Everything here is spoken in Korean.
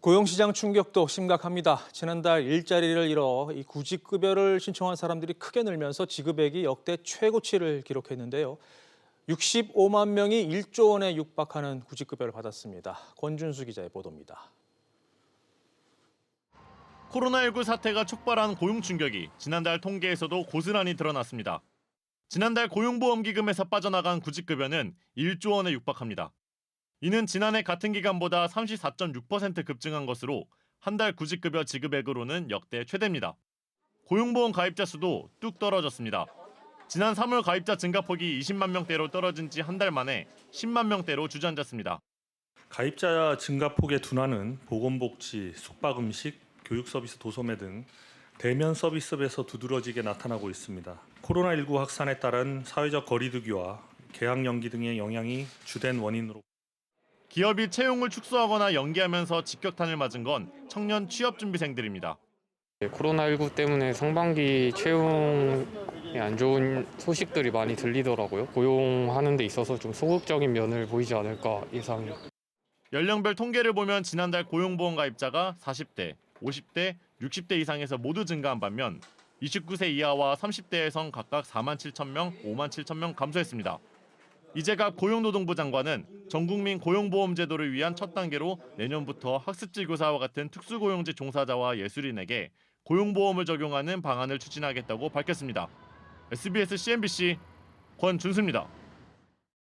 고용시장 충격도 심각합니다. 지난달 일자리를 잃어 이 구직급여를 신청한 사람들이 크게 늘면서 지급액이 역대 최고치를 기록했는데요. 65만 명이 1조 원에 육박하는 구직급여를 받았습니다. 권준수 기자의 보도입니다. 코로나19 사태가 촉발한 고용 충격이 지난달 통계에서도 고스란히 드러났습니다. 지난달 고용보험기금에서 빠져나간 구직급여는 1조 원에 육박합니다. 이는 지난해 같은 기간보다 34.6% 급증한 것으로 한 달 구직급여 지급액으로는 역대 최대입니다. 고용보험 가입자 수도 뚝 떨어졌습니다. 지난 3월 가입자 증가폭이 20만 명대로 떨어진 지 한 달 만에 10만 명대로 주저앉았습니다. 가입자 증가폭의 둔화는 보건복지, 숙박음식, 교육서비스 도소매 등 대면 서비스에서 두드러지게 나타나고 있습니다. 코로나19 확산에 따른 사회적 거리두기와 개학 연기 등의 영향이 주된 원인으로 기업이 채용을 축소하거나 연기하면서 직격탄을 맞은 건 청년 취업 준비생들입니다. 네, 코로나19 때문에 상반기 채용에 안 좋은 소식들이 많이 들리더라고요. 고용하는 데 있어서 좀 소극적인 면을 보이지 않을까 예상이. 연령별 통계를 보면 지난달 고용보험 가입자가 40대, 50대, 60대 이상에서 모두 증가한 반면 29세 이하와 30대에선 각각 4만 7천 명, 5만 7천 명 감소했습니다. 이재갑 고용노동부 장관은 전국민 고용보험 제도를 위한 첫 단계로 내년부터 학습지 교사와 같은 특수고용직 종사자와 예술인에게 고용보험을 적용하는 방안을 추진하겠다고 밝혔습니다. SBS CNBC 권준수입니다.